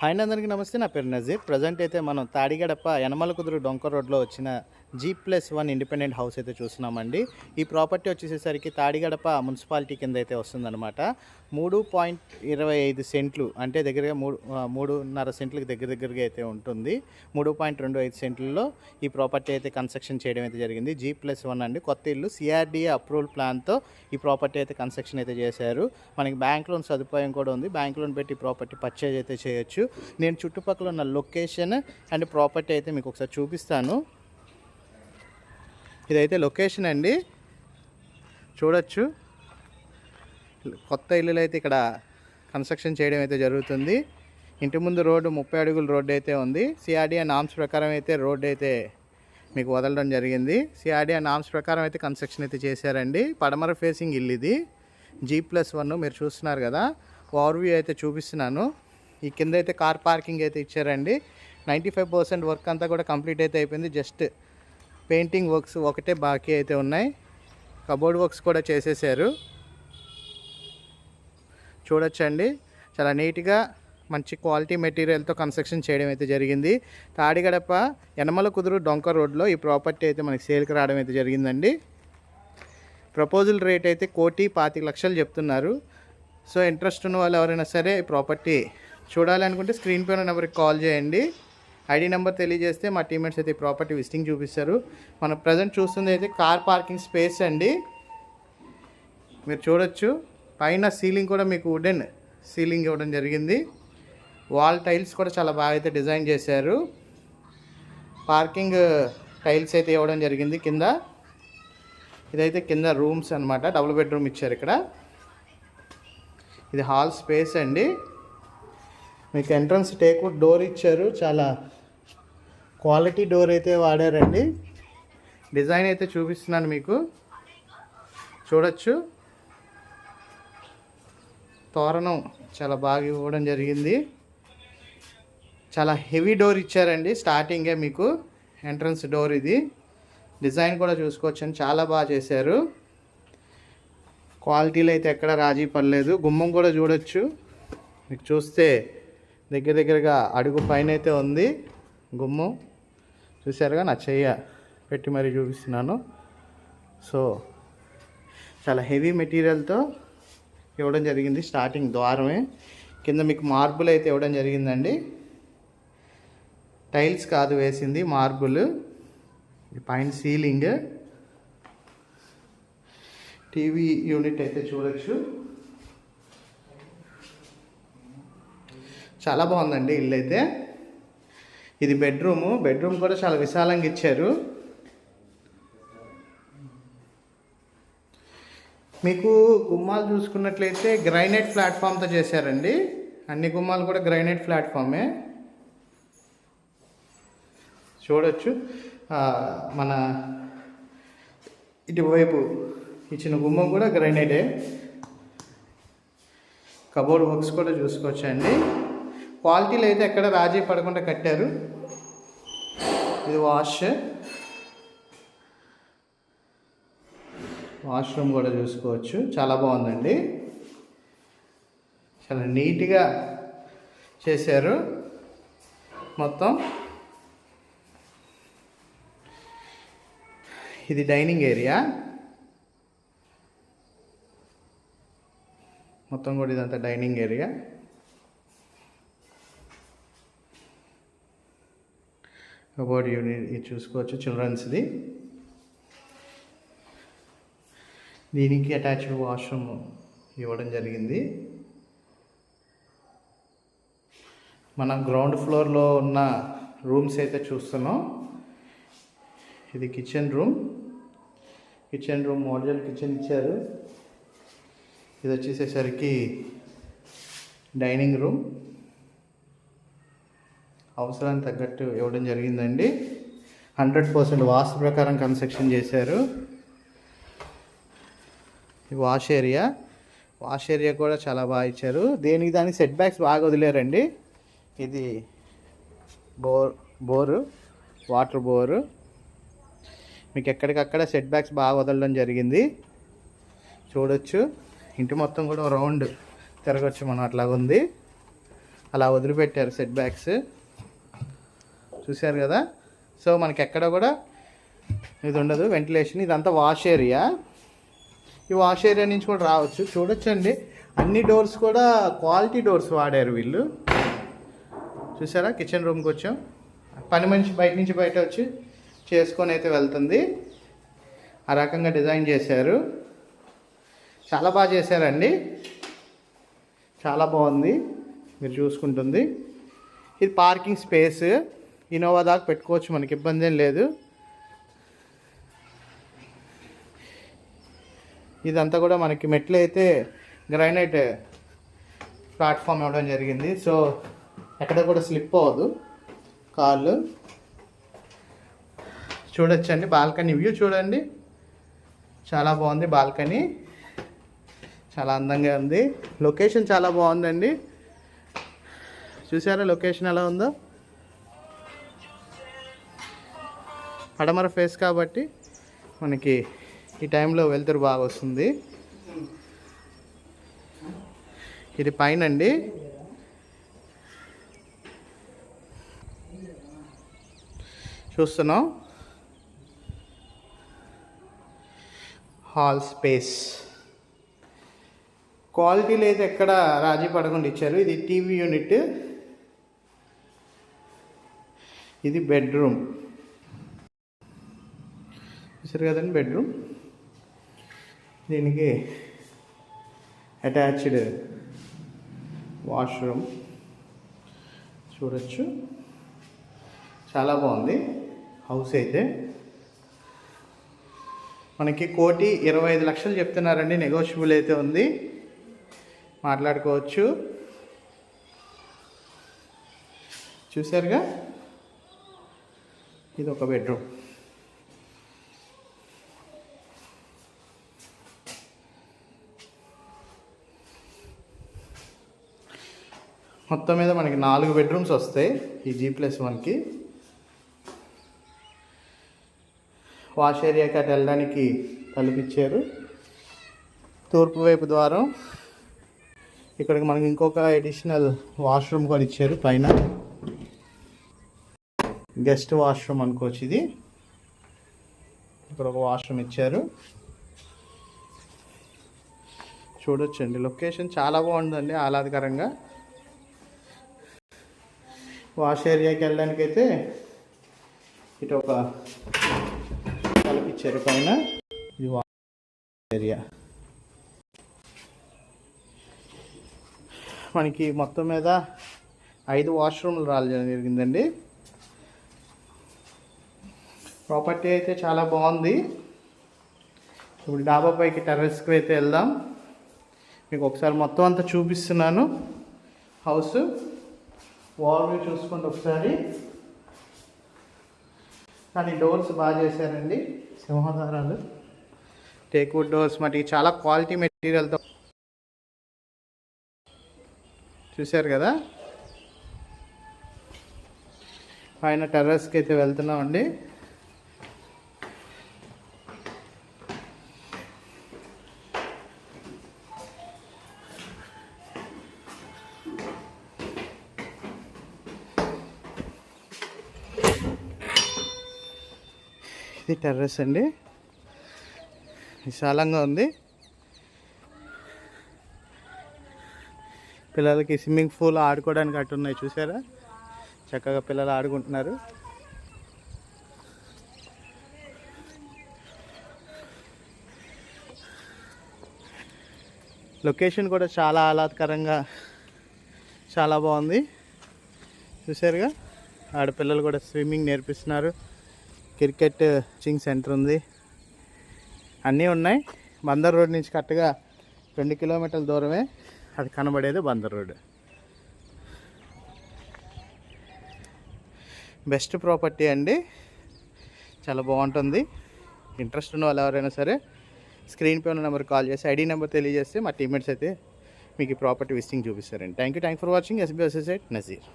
Fine అందరికీ నమస్తే నా పేరు నజీర్ ప్రజెంట్ అయితే మనం తాడిగడప యనమల కుదురు డొంక రోడ్లో వచ్చిన G plus one independent house అయితే చూస్తున్నామండి. ఈ ప్రాపర్టీ వచ్చేసేసరికి తాడిగడప మున్సిపాలిటీ కింద అయితే వస్తుందన్నమాట. మూడు పాయింట్ ఇరవై ఐదు సెంట్లు అంటే దగ్గరగా మూడు మూడున్నర సెంట్లకు దగ్గర దగ్గరగా అయితే ఉంటుంది. మూడు పాయింట్ రెండు ఐదు సెంట్లలో ఈ ప్రాపర్టీ అయితే కన్స్ట్రక్షన్ చేయడం అయితే జరిగింది. జీ ప్లస్ వన్ అండి. కొత్త ఇల్లు సిఆర్డీఏ అప్రూవల్ ప్లాన్తో ఈ ప్రాపర్టీ అయితే కన్స్ట్రక్షన్ అయితే చేశారు. మనకి బ్యాంక్ లోన్ సదుపాయం కూడా ఉంది. బ్యాంక్ లోన్ పెట్టి ప్రాపర్టీ పర్చేజ్ అయితే చేయొచ్చు. నేను చుట్టుపక్కల ఉన్న లొకేషన్ అండ్ ప్రాపర్టీ అయితే మీకు ఒకసారి చూపిస్తాను. ఇదైతే లొకేషన్ అండి. చూడొచ్చు. కొత్త ఇల్లులు అయితే ఇక్కడ కన్స్ట్రక్షన్ చేయడం అయితే జరుగుతుంది. ఇంటి ముందు రోడ్డు ముప్పై అడుగుల రోడ్డు అయితే ఉంది. సిఆర్డీఏ నామ్స్ ప్రకారం అయితే రోడ్డు అయితే మీకు వదలడం జరిగింది. సిఆర్డీఏ నామ్స్ ప్రకారం అయితే కన్స్ట్రక్షన్ అయితే చేశారండి. పడమర ఫేసింగ్ ఇల్లు ఇది. జీ ప్లస్ వన్ మీరు చూస్తున్నారు కదా. ఓవర్వ్యూ అయితే చూపిస్తున్నాను. ఈ కింద అయితే కార్ పార్కింగ్ అయితే ఇచ్చారండి. నైంటీ ఫైవ్ పర్సెంట్ వర్క్ అంతా కూడా కంప్లీట్ అయితే అయిపోయింది. జస్ట్ పెయింటింగ్ వర్క్స్ ఒకటే బాకీ అయితే ఉన్నాయి. కబోర్డ్ వర్క్స్ కూడా చేసేసారు. చూడొచ్చండి. చాలా నీట్గా మంచి క్వాలిటీ మెటీరియల్తో కన్స్ట్రక్షన్ చేయడం అయితే జరిగింది. తాడిగడప యనమల కుదురు డొంక రోడ్లో ఈ ప్రాపర్టీ అయితే మనకి సేల్కి రావడం అయితే జరిగిందండి. ప్రపోజల్ రేట్ అయితే కోటి పాతిక లక్షలు చెప్తున్నారు. సో ఇంట్రెస్ట్ ఉన్న వాళ్ళు ఎవరైనా సరే ఈ ప్రాపర్టీ చూడాలనుకుంటే స్క్రీన్ పైన నెంబర్కి కాల్ చేయండి. ఐడి నెంబర్ తెలియజేస్తే మా టీమేట్స్ అయితే ఈ ప్రాపర్టీ విజిటింగ్ చూపిస్తారు. మనం ప్రజెంట్ చూస్తుంది అయితే కార్ పార్కింగ్ స్పేస్ అండి. మీరు చూడొచ్చు. పైన సీలింగ్ కూడా మీకు వుడెన్ సీలింగ్ ఇవ్వడం జరిగింది. వాల్ టైల్స్ కూడా చాలా బాగా అయితే డిజైన్ చేశారు. పార్కింగ్ టైల్స్ అయితే ఇవ్వడం జరిగింది కింద. ఇదైతే కింద రూమ్స్ అన్నమాట. డబుల్ బెడ్రూమ్ ఇచ్చారు ఇక్కడ. ఇది హాల్ స్పేస్ అండి. మీకు ఎంట్రన్స్ టేక్వుడ్ డోర్ ఇచ్చారు. చాలా క్వాలిటీ డోర్ అయితే వాడారండి. డిజైన్ అయితే చూపిస్తున్నాను మీకు. చూడొచ్చు. తోరణం చాలా బాగా ఇవ్వడం జరిగింది. చాలా హెవీ డోర్ ఇచ్చారండి. స్టార్టింగే మీకు ఎంట్రన్స్ డోర్ ఇది. డిజైన్ కూడా చూసుకోవచ్చని చాలా బాగా చేశారు. క్వాలిటీలో అయితే ఎక్కడ రాజీ పడలేదు. గుమ్మం కూడా చూడొచ్చు. మీకు చూస్తే దగ్గర దగ్గరగా అడుగు పైన అయితే ఉంది గుమ్మం. చూసారుగా నా చెయ్య పెట్టి మరీ చూపిస్తున్నాను. సో చాలా హెవీ మెటీరియల్తో ఇవ్వడం జరిగింది. స్టార్టింగ్ ద్వారమే. కింద మీకు మార్బుల్ అయితే ఇవ్వడం జరిగిందండి. టైల్స్ కాదు వేసింది మార్బుల్. పైన సీలింగ్. టీవీ యూనిట్ అయితే చూడొచ్చు. చాలా బాగుందండి ఇల్లు అయితే. ఇది బెడ్రూము. బెడ్రూమ్ కూడా చాలా విశాలంగా ఇచ్చారు. మీకు గుమ్మాలు చూసుకున్నట్లయితే గ్రైనైట్ ప్లాట్ఫామ్తో చేశారండి. అన్ని గుమ్మాలు కూడా గ్రైనైట్ ప్లాట్ఫామే. చూడొచ్చు. మన ఇటువైపు ఇచ్చిన గుమ్మం కూడా గ్రైనైటే. కబోర్డ్ వర్క్స్ కూడా చూసుకోవచ్చండి. క్వాలిటీలు అయితే ఎక్కడ రాజీ పడకుండా కట్టారు. ఇది వాష్. వాష్రూమ్ కూడా చూసుకోవచ్చు. చాలా బాగుందండి. చాలా నీట్గా చేశారు. మొత్తం ఇది డైనింగ్ ఏరియా. మొత్తం కూడా ఇదంతా డైనింగ్ ఏరియా. కబోర్డ్ యూనిట్ ఇది చూసుకోవచ్చు చిల్డ్రన్స్ది దీనికి అటాచ్డ్ వాష్రూమ్ ఇవ్వడం జరిగింది. మనం గ్రౌండ్ ఫ్లోర్లో ఉన్న రూమ్స్ అయితే చూస్తున్నాం. ఇది kitchen room kitchen room model kitchen ఇచ్చారు. ఇది వచ్చేసేసరికి డైనింగ్ రూమ్ అవసరానికి తగ్గట్టు ఇవ్వడం జరిగిందండి. హండ్రెడ్ పర్సెంట్ వాస్తు ప్రకారం కన్స్ట్రక్షన్ చేశారు. వాష్ ఏరియా వాష్ ఏరియా కూడా చాలా బాగా ఇచ్చారు. దేనికి దానికి సెట్ బ్యాక్స్ బాగా వదిలేరండి. ఇది బోర్ బోరు వాటర్ బోరు. మీకు ఎక్కడికక్కడ సెట్ బ్యాక్స్ బాగా వదలడం జరిగింది. చూడొచ్చు. ఇంటి మొత్తం కూడా రౌండ్ తిరగచ్చు మనం అట్లాగుంది. అలా వదిలిపెట్టారు సెట్ బ్యాక్స్ చూశారు కదా? సో మనకి ఎక్కడ కూడా ఇది ఉండదు వెంటిలేషన్ ఇదంతా వాష్ ఏరియా ఈ వాష్ ఏరియా నుంచి కూడా రావచ్చు. చూడొచ్చండి. అన్ని డోర్స్ కూడా క్వాలిటీ డోర్స్ వాడారు వీళ్ళు. చూసారా కిచెన్ రూమ్కి వచ్చాం. పని మనిషి బయట నుంచి బయట వచ్చి చేసుకొని అయితే వెళ్తుంది. ఆ రకంగా డిజైన్ చేశారు. చాలా బాగా చేశారండి. చాలా బాగుంది. మీరు చూసుకుంటుంది. ఇది పార్కింగ్ స్పేస్ ఇన్నోవా దాకా పెట్టుకోవచ్చు మనకి ఇబ్బంది ఏం లేదు. ఇదంతా కూడా మనకి మెట్లు అయితే గ్రైనైట్ ప్లాట్ఫామ్ ఇవ్వడం జరిగింది. సో ఎక్కడ కూడా స్లిప్ అవ్వదు కాళ్ళు చూడొచ్చండి బాల్కనీ వ్యూ చూడండి. చాలా బాగుంది బాల్కనీ. చాలా అందంగా ఉంది. లొకేషన్ చాలా బాగుందండి. చూసారా లొకేషన్ ఎలా ఉందో? పడమర ఫేస్ కాబట్టి మనకి ఈ టైంలో వెళ్తురు బాగా వస్తుంది. ఇది పైన అండి చూస్తున్నాం. Hall space. క్వాలిటీలు అయితే ఎక్కడ రాజీ పడకుండా ఇచ్చారు. ఇది టీవీ యూనిట్. ఇది బెడ్రూమ్. చూసారు కదండి బెడ్రూమ్? దీనికి అటాచ్డ్ వాష్రూమ్ చూడొచ్చు. చాలా బాగుంది. హౌస్ అయితే. మనకి కోటి ఇరవై ఐదు లక్షలు చెప్తున్నారండి. నెగోషియబుల్ అయితే ఉంది. మాట్లాడుకోవచ్చు. చూసారుగా ఇది ఒక బెడ్రూమ్. మొత్తం మీద మనకి నాలుగు బెడ్రూమ్స్ వస్తాయి ఈ జీ ప్లస్ వన్కి వాష్ ఏరియాకి అటు వెళ్ళడానికి తలుపిచ్చారు తూర్పు వైపు ద్వారం. ఇక్కడికి మనకి ఇంకొక ఎడిషనల్ వాష్రూమ్ కూడా ఇచ్చారు పైన. గెస్ట్ వాష్రూమ్ అనుకోవచ్చు ఇది. ఇక్కడ ఒక వాష్రూమ్ ఇచ్చారు. చూడొచ్చండి. లొకేషన్ చాలా బాగుందండి ఆహ్లాదకరంగా. వాష్ ఏరియాకి వెళ్ళడానికి అయితే ఇటు ఒక కల్పించారు పైన. ఇది వాష్ ఏరియా. మనకి మొత్తం మీద ఐదు వాష్రూమ్లు రాయడం జరిగిందండి. ప్రాపర్టీ అయితే చాలా బాగుంది. ఇప్పుడు డాబా పైకి టెర్రస్కి అయితే వెళ్దాం. మీకు ఒకసారి మొత్తం అంతా చూపిస్తున్నాను. హౌస్ వాల్ వ్యూ చూసుకోండి ఒకసారి. కానీ డోర్స్ బాగా చేశారండి సింహదారాలు టేక్వుడ్ డోర్స్ మటుకి చాలా క్వాలిటీ మెటీరియల్తో చూశారు కదా? పైన టెర్రస్కి అయితే వెళ్తున్నామండి. ఇది టెర్రస్ అండి. విశాలంగా ఉంది. పిల్లలకి స్విమ్మింగ్ పూల్ ఆడుకోవడానికి అటు ఉన్నాయి చూసారా? చక్కగా పిల్లలు ఆడుకుంటున్నారు. లొకేషన్ కూడా చాలా ఆహ్లాదకరంగా చాలా బాగుంది. చూసారుగా? ఆడపిల్లలు కూడా స్విమ్మింగ్ నేర్పిస్తున్నారు. క్రికెట్ చింగ్ సెంటర్ ఉంది. అన్నీ ఉన్నాయి. బందర్ రోడ్ నుంచి కరెక్ట్గా రెండు కిలోమీటర్ల దూరమే. అది కనబడేది బందర్ రోడ్. బెస్ట్ ప్రాపర్టీ అండి. చాలా బాగుంటుంది. ఇంట్రెస్ట్ ఉన్న వాళ్ళు ఎవరైనా సరే స్క్రీన్ పే ఉన్న నెంబర్ కాల్ చేసి ఐడి నెంబర్ తెలియజేస్తే మా టీమ్మేట్స్ అయితే మీకు ఈ ప్రాపర్టీ విజిటింగ్ చూపిస్తారండి. Thank you thank for watching SB associate Nazeer